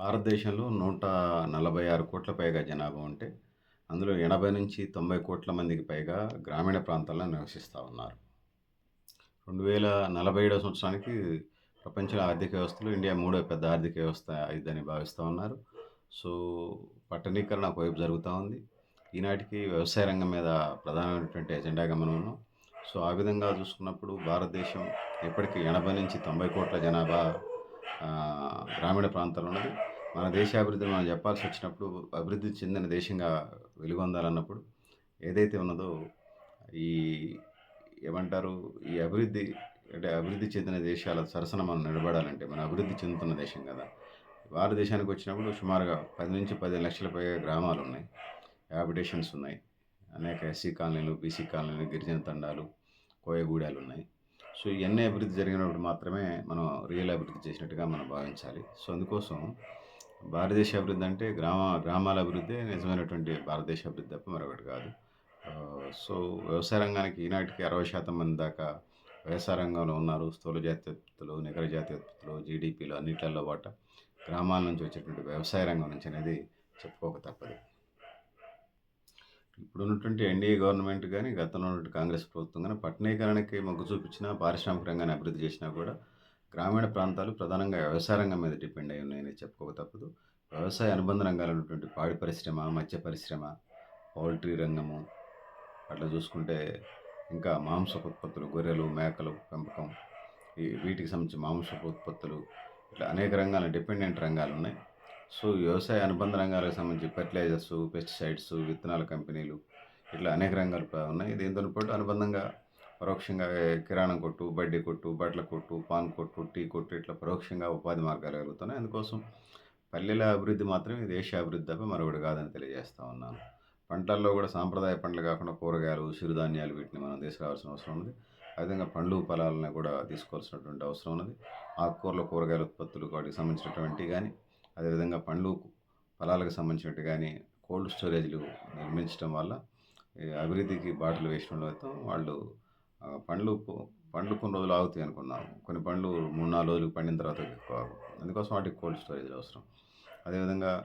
భారతదేశంలో నూట నలభై ఆరు కోట్ల పైగా జనాభా ఉంటే అందులో ఎనభై నుంచి తొంభై కోట్ల మందికి పైగా గ్రామీణ ప్రాంతాల్లో నివసిస్తూ ఉన్నారు. రెండు వేల నలభై ఏడవ సంవత్సరానికి ప్రపంచ ఆర్థిక వ్యవస్థలో ఇండియా మూడో పెద్ద ఆర్థిక వ్యవస్థ అయిద్దని భావిస్తూ ఉన్నారు. సో పట్టణీకరణ ఒకవైపు జరుగుతూ ఉంది. ఈనాటికి వ్యవసాయ రంగం మీద ప్రధానమైనటువంటి ఎజెండాగా మనం ఉన్నాం సో ఆ విధంగా చూసుకున్నప్పుడు భారతదేశం ఇప్పటికీ ఎనభై నుంచి తొంభై కోట్ల జనాభా గ్రామీణ ప్రాంతాలు ఉన్నది. మన దేశ అభివృద్ధి మనం చెప్పాల్సి వచ్చినప్పుడు అభివృద్ధి చెందిన దేశంగా వెలుగొందాలన్నప్పుడు ఏదైతే ఉన్నదో ఈ ఏమంటారు ఈ అభివృద్ధి అంటే అభివృద్ధి చెందిన దేశాల సరసన మనం నిలబడాలంటే మనం అభివృద్ధి చెందుతున్న దేశం కదా. భారతదేశానికి వచ్చినప్పుడు సుమారుగా పది నుంచి పదిహేను లక్షల పైగా గ్రామాలు ఉన్నాయి హ్యాబిటేషన్స్ ఉన్నాయి అనేక ఎస్సీ కాలనీలు బీసీ కాలనీలు గిరిజన తండాలు కోయగూడాలు ఉన్నాయి సో ఇవన్నీ అభివృద్ధి జరిగినప్పుడు మాత్రమే మనం రియల్ అభివృద్ధి చేసినట్టుగా మనం భావించాలి. సో అందుకోసం భారతదేశ అభివృద్ధి అంటే గ్రామ గ్రామాల అభివృద్ధి నిజమైనటువంటి భారతదేశ అభివృద్ధి తప్ప మరొకటి కాదు. సో వ్యవసాయ రంగానికి ఈనాటికి అరవై శాతం మంది దాకా వ్యవసాయ రంగంలో ఉన్నారు. స్థూల జాతీయోత్పత్తులు నికర జాతీయోత్పత్తులు జీడిపిలు అన్నిట్లలో పాట గ్రామాల నుంచి వచ్చేటువంటి వ్యవసాయ రంగం నుంచి అనేది చెప్పుకోక తప్పదు. ఇప్పుడు ఉన్నటువంటి ఎన్డీఏ గవర్నమెంట్ కానీ గతంలో ఉన్నటువంటి కాంగ్రెస్ ప్రభుత్వం కానీ పట్టణీకరణకి మొగ్గు చూపించినా పారిశ్రామిక రంగాన్ని అభివృద్ధి చేసినా కూడా గ్రామీణ ప్రాంతాలు ప్రధానంగా వ్యవసాయ రంగం మీద డిపెండ్ అయి ఉన్నాయని చెప్పుకోక తప్పదు. వ్యవసాయ అనుబంధ రంగాలు ఉన్నటువంటి పాడి పరిశ్రమ మత్స్య పరిశ్రమ పౌల్ట్రీ రంగము అట్లా చూసుకుంటే ఇంకా మాంసపు ఉత్పత్తులు గొర్రెలు మేకలు పెంపకం ఈ వీటికి సంబంధించి మాంసపు ఉత్పత్తులు ఇట్లా అనేక రంగాల డిపెండెంట్ రంగాలు ఉన్నాయి. సో వ్యవసాయ అనుబంధ రంగాలకు సంబంధించి ఫెర్టిలైజర్స్ పెస్టిసైడ్స్ విత్తనాల కంపెనీలు ఇట్లా అనేక రంగాలు ఉన్నాయి. దీంతో పాటు అనుబంధంగా పరోక్షంగా కిరాణం కొట్టు బడ్డీ కొట్టు బట్టల కొట్టు పాన్ కొట్టు టీ కొట్టు ఇట్లా పరోక్షంగా ఉపాధి మార్గాలు కలుగుతున్నాయి. అందుకోసం పల్లెల అభివృద్ధి మాత్రమే దేశ అభివృద్ధి తప్ప మరొకటి కాదని తెలియజేస్తా ఉన్నాను. పంటల్లో కూడా సాంప్రదాయ పంటలు కాకుండా కూరగాయలు చిరుధాన్యాలు వీటిని మనం తీసుకురావాల్సిన అవసరం ఉంది అదేవిధంగా పండ్లు ఫలాలను కూడా తీసుకోవాల్సినటువంటి అవసరం ఉన్నది. ఆకుకూరలు కూరగాయల ఉత్పత్తులు వాటికి సంబంధించినటువంటి కానీ అదేవిధంగా పండ్లు ఫలాలకు సంబంధించినట్టు కానీ కోల్డ్ స్టోరేజ్లు నిర్మించడం వల్ల ఈ అభివృద్ధికి బాటలు వేసిన వాళ్ళు పండ్లు పండ్లు కొన్ని రోజులు ఆగుతాయి అనుకున్నాం కొన్ని పండ్లు మూడు నాలుగు రోజులు పండిన తర్వాత ఎక్కువ అందుకోసం వాటికి కోల్డ్ స్టోరేజ్ అవసరం. అదేవిధంగా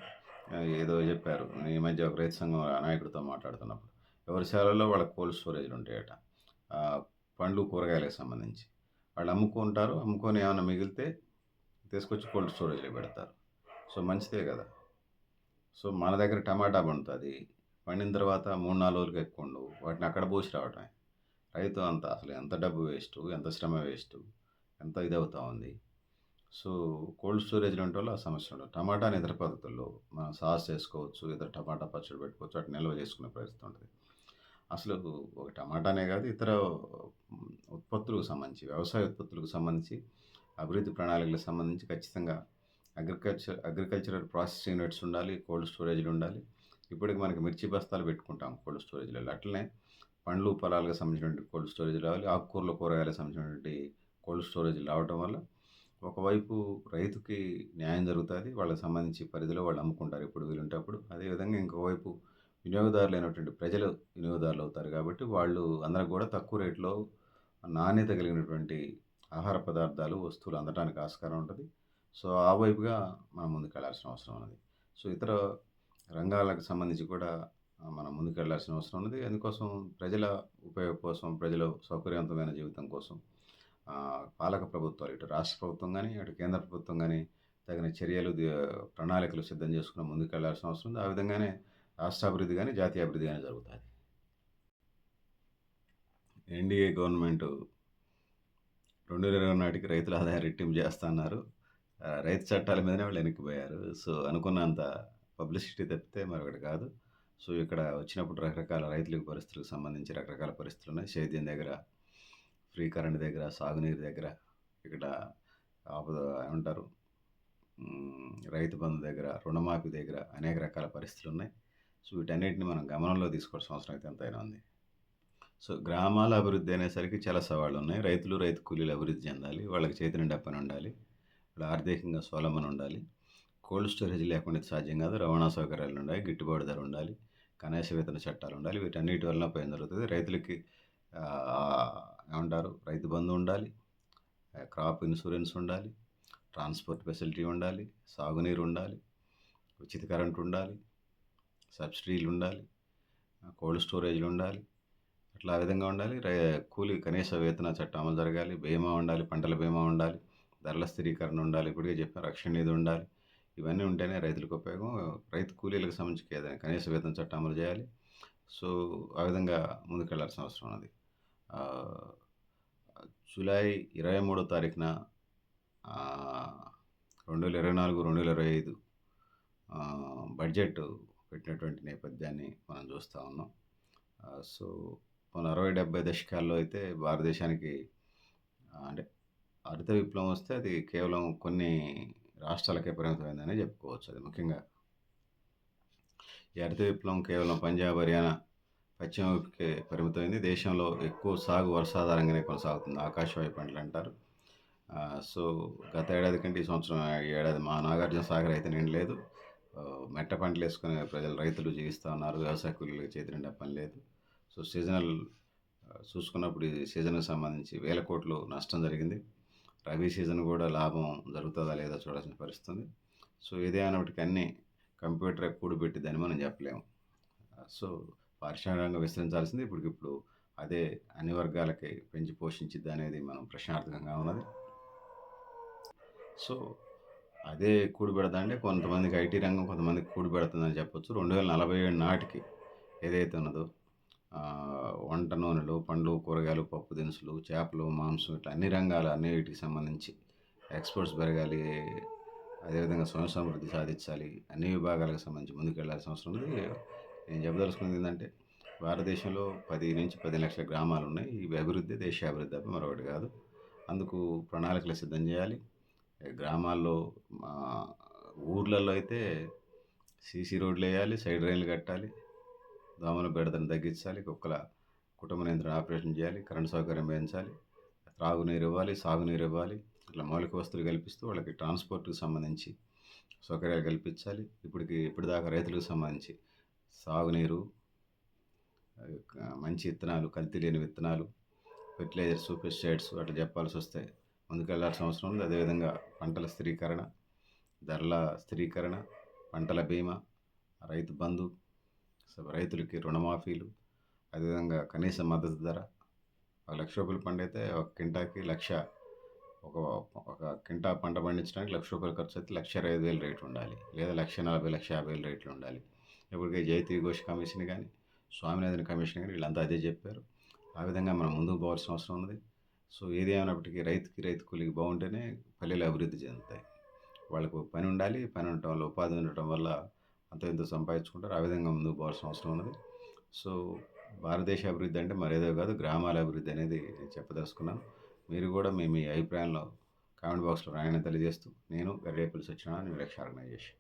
ఏదో చెప్పారు ఈ మధ్య ఒక రైతు సంఘం నాయకుడితో మాట్లాడుతున్నప్పుడు ఎవరి శాలలో వాళ్ళ కోల్డ్ స్టోరేజ్లు ఉంటాయట. పండ్లు కూరగాయలకు సంబంధించి. వాళ్ళు అమ్ముకుంటారు అమ్ముకొని ఏమైనా మిగిలితే తీసుకొచ్చి కోల్డ్ స్టోరేజ్లో పెడతారు. సో మంచిదే కదా. సో మన దగ్గర టమాటా పండుతుంది. పండిన తర్వాత మూడు నాలుగు రోజులకి ఎక్కువ ఉండవు వాటిని అక్కడ పోసి రావటమే. రైతు అంత అసలు ఎంత డబ్బు వేస్ట్ ఎంత శ్రమ వేస్ట్ ఎంత ఇది అవుతా ఉంది. సో కోల్డ్ స్టోరేజ్లో ఉంటే వాళ్ళు ఆ సమస్య ఉండదు టమాటా ఇతర పద్ధతుల్లో మనం సాస్ చేసుకోవచ్చు ఇతర టమాటా పచ్చడి పెట్టుకోవచ్చు అటు నిల్వ చేసుకునే పరిస్థితి ఉంటుంది. అసలు ఒక టమాటానే కాదు ఇతర ఉత్పత్తులకు సంబంధించి వ్యవసాయ ఉత్పత్తులకు సంబంధించి అభివృద్ధి ప్రణాళికలకు సంబంధించి ఖచ్చితంగా అగ్రికల్చర్ అగ్రికల్చరల్ ప్రాసెసింగ్ యూనిట్స్ ఉండాలి కోల్డ్ స్టోరేజ్లు ఉండాలి. ఇప్పటికి మనకి మిర్చి బస్తాలు పెట్టుకుంటాం కోల్డ్ స్టోరేజ్లలో. అట్లనే పండ్లు ఫలాలకు సంబంధించినటువంటి కోల్డ్ స్టోరేజ్ రావాలి ఆకుకూరల కూరగాయలకు సంబంధించినటువంటి కోల్డ్ స్టోరేజ్ రావటం వల్ల ఒకవైపు రైతుకి న్యాయం జరుగుతుంది వాళ్ళకి సంబంధించి పరిధిలో వాళ్ళు అమ్ముకుంటారు ఇప్పుడు వీలుంటప్పుడు. అదేవిధంగా ఇంకోవైపు వినియోగదారులు అయినటువంటి ప్రజలు వినియోగదారులు అవుతారు కాబట్టి వాళ్ళు అందరికి కూడా తక్కువ రేట్లో నాణ్యత కలిగినటువంటి ఆహార పదార్థాలు వస్తువులు అందడానికి ఆస్కారం ఉంటుంది. సో ఆ వైపుగా మనం ముందుకు వెళ్ళాల్సిన అవసరం ఉన్నది. సో ఇతర రంగాలకు సంబంధించి కూడా మనం ముందుకెళ్ళాల్సిన అవసరం ఉన్నది. అందుకోసం ప్రజల ఉపయోగం కోసం ప్రజల సౌకర్యవంతమైన జీవితం కోసం పాలక ప్రభుత్వాలు ఇటు రాష్ట్ర ప్రభుత్వం కానీ అటు కేంద్ర ప్రభుత్వం కానీ తగిన చర్యలు ప్రణాళికలు సిద్ధం చేసుకుని ముందుకెళ్ళాల్సిన అవసరం ఉంది. ఆ విధంగానే రాష్ట్ర అభివృద్ధి కానీ జాతీయ అభివృద్ధి కానీ జరుగుతుంది. ఎన్డీఏ గవర్నమెంట్ రెండు వేల ఇరవై నాటికి రైతుల ఆదాయం రెట్టింపు చేస్తున్నారు. రైతు చట్టాల మీదనే వాళ్ళు వెనక్కిపోయారు సో అనుకున్నంత పబ్లిసిటీ తప్పితే మరొకటి కాదు. సో ఇక్కడ వచ్చినప్పుడు రకరకాల రైతులకు పరిస్థితులకు సంబంధించి రకరకాల పరిస్థితులు ఉన్నాయి. సేద్యం దగ్గర ఫ్రీ కరెంట్ దగ్గర సాగునీరు దగ్గర ఇక్కడ ఆపద ఏమంటారు? రైతు బంధు దగ్గర రుణమాఫీ దగ్గర అనేక రకాల పరిస్థితులు ఉన్నాయి. సో వీటన్నిటిని మనం గమనంలో తీసుకోవాల్సిన అవసరం అయితే ఎంతైనా ఉంది. సో గ్రామాల అభివృద్ధి అనేసరికి చాలా సవాళ్ళు ఉన్నాయి. రైతులు రైతు కూలీలు అభివృద్ధి చెందాలి. వాళ్ళకి చేతిని డప్పని ఉండాలి. వాళ్ళు ఆర్థికంగా స్వలంబన ఉండాలి. కోల్డ్ స్టోరేజ్ లేకుండా సాధ్యం కాదు రవాణా సౌకర్యాలు ఉండాలి గిట్టుబాటు ధర ఉండాలి కనీస వేతన చట్టాలు ఉండాలి వీటన్నిటి వలన పైన జరుగుతుంది రైతులకి ఏమంటారు రైతు బంధు ఉండాలి క్రాప్ ఇన్సూరెన్స్ ఉండాలి ట్రాన్స్‌పోర్ట్ ఫెసిలిటీ ఉండాలి. సాగునీరు ఉండాలి. ఉచిత కరెంట్ ఉండాలి. సబ్సిడీలు ఉండాలి. కోల్డ్ స్టోరేజ్‌లు ఉండాలి. అట్లా ఆ విధంగా ఉండాలి. రై కూలి కనీస వేతన చట్టం అమలు జరగాలి. బీమా ఉండాలి. పంటల బీమా ఉండాలి. ధరల స్థిరీకరణ ఉండాలి. ఇప్పటికే చెప్పాను రక్షణ నిధి ఉండాలి. ఇవన్నీ ఉంటేనే రైతులకు ఉపయోగం. రైతు కూలీలకు సంబంధించి ఏదైనా కనీస వేతన చట్టం అమలు చేయాలి. సో, ఆ విధంగా ముందుకెళ్ళాల్సిన అవసరం ఉన్నది. జూలై ఇరవై మూడో తారీఖున రెండు వేల ఇరవై నాలుగు రెండు వేల ఇరవై ఐదు బడ్జెట్ పెట్టినటువంటి నేపథ్యాన్ని మనం చూస్తూ ఉన్నాం. సో, మన 60, 70 దశకాల్లో అయితే భారతదేశానికి అంటే హరిత విప్లవం వస్తే అది కేవలం కొన్ని రాష్ట్రాలకే పరిమితమైందని చెప్పుకోవచ్చు. అది ముఖ్యంగా ఈ హరిత విప్లవం కేవలం పంజాబ్, హర్యానా, పశ్చిమకే పరిమితమైంది. దేశంలో ఎక్కువ సాగు వర్షాధారంగానే కొనసాగుతుంది. ఆకాశవాయు పంటలు అంటారు సో, గత ఏడాది కంటే ఈ సంవత్సరం ఈ ఏడాది మా నాగార్జున సాగర్ అయితే నేను లేదు మెట్ట పంటలు వేసుకునే ప్రజలు రైతులు జీవిస్తూ ఉన్నారు. వ్యవసాయ కూలీలకు చేతి నిండా పని లేదు. సో, సీజనల్ చూసుకున్నప్పుడు ఈ సీజన్‌కి సంబంధించి వేల కోట్లు నష్టం జరిగింది. రబీ సీజన్ కూడా లాభం జరుగుతుందా లేదా చూడాల్సిన పరిస్థితి ఉంది. సో, ఏదేమైనప్పటికీ అన్నీ కంప్యూటర్ కూడుపెట్టిద్దని మనం చెప్పలేము. సో, పారిశ్రామికంగా విస్తరించాల్సింది ఇప్పటికిప్పుడు అదే అన్ని వర్గాలకి పెంచి పోషించిద్ది అనేది మనం ప్రశ్నార్థకంగా ఉన్నది. సో, అదే కూడుపెడతంటే కొంతమందికి ఐటీ రంగం కొంతమందికి కూడుపెడుతుందని చెప్పొచ్చు. 2047 నాటికి ఏదైతే ఉన్నదో వంట నూనెలు, పండ్లు, కూరగాయలు, పప్పు దినుసులు, చేపలు, మాంసం ఇట్లా అన్ని రంగాలు అన్నిటికి సంబంధించి ఎక్స్‌పోర్ట్స్ పెరగాలి. అదేవిధంగా స్వయం సమృద్ధి సాధించాలి. అన్ని విభాగాలకు సంబంధించి ముందుకెళ్ళాల్సిన అవసరం ఉంది. నేను చెప్పదలుచుకున్నది ఏంటంటే భారతదేశంలో 10-10 లక్షల గ్రామాలు ఉన్నాయి ఇవి అభివృద్ధి దేశాభివృద్ధి తప్ప మరొకటి కాదు. అందుకు ప్రణాళికలు సిద్ధం చేయాలి. గ్రామాల్లో మా ఊర్లలో అయితే సీసీ రోడ్లు వేయాలి సైడ్ రైన్‌లు కట్టాలి. దోమల బెడదను తగ్గించాలి. కుక్కల కుటుంబ నియంత్రణ ఆపరేషన్ చేయాలి. కరెంట్ సౌకర్యం పెంచాలి. త్రాగునీరు ఇవ్వాలి. సాగునీరు ఇవ్వాలి. ఇట్లా మౌలిక వస్తువులు కల్పిస్తూ వాళ్ళకి ట్రాన్స్‌పోర్ట్‌కి సంబంధించి సౌకర్యాలు కల్పించాలి. ఇప్పటికి ఇప్పటిదాకా రైతులకు సంబంధించి సాగునీరు మంచి విత్తనాలు, కల్తీ లేని విత్తనాలు, ఫెర్టిలైజర్స్, పెస్టిసైడ్స్ అట్లా చెప్పాల్సి వస్తే ముందుకెళ్ళాల్సిన అవసరం ఉంది. అదేవిధంగా పంటల స్థిరీకరణ, ధరల స్థిరీకరణ, పంటల బీమా, రైతు బంధు, రైతులకి రుణమాఫీలు, అదేవిధంగా కనీస మద్దతు ధర. ఒక లక్ష రూపాయలు పంట అయితే ఒక క్వింటాకి లక్ష ఒక ఒక క్వింటా పంట పండించడానికి రూ. 1,00,000 ఖర్చయితే 1,25,000 రేట్ ఉండాలి. లేదా లక్ష నలభై లక్ష యాభై వేలు రేట్లు ఉండాలి. ఇప్పటికే జైత్రి ఘోష్ కమిషన్ కానీ స్వామినాథన్ కమిషన్ కానీ వీళ్ళంతా అదే చెప్పారు. ఆ విధంగా మనం ముందుకు పోవాల్సిన అవసరం ఉంది సో, ఏది ఏమైనప్పటికీ రైతుకి, రైతు కూలికి బాగుంటేనే పల్లెలు అభివృద్ధి చెందుతాయి. వాళ్ళకు పని ఉండాలి. పని ఉండటం వల్ల ఉపాధి ఉండటం వల్ల అంత ఎంత సంపాదించుకుంటారు. ఆ విధంగా ముందుకు పోవాల్సిన అవసరం ఉన్నది. సో, భారతదేశ అభివృద్ధి అంటే మరేదో కాదు గ్రామాల అభివృద్ధి అనేది చెప్పదలుచుకున్నాను. మీరు కూడా మీ మీ అభిప్రాయంలో కామెంట్ బాక్స్‌లో రాయని తెలియజేస్తూ నేను గరిడేపల్లి సత్యనారాయణ న్యూ లక్ష్య ఆర్గనైజేషన్.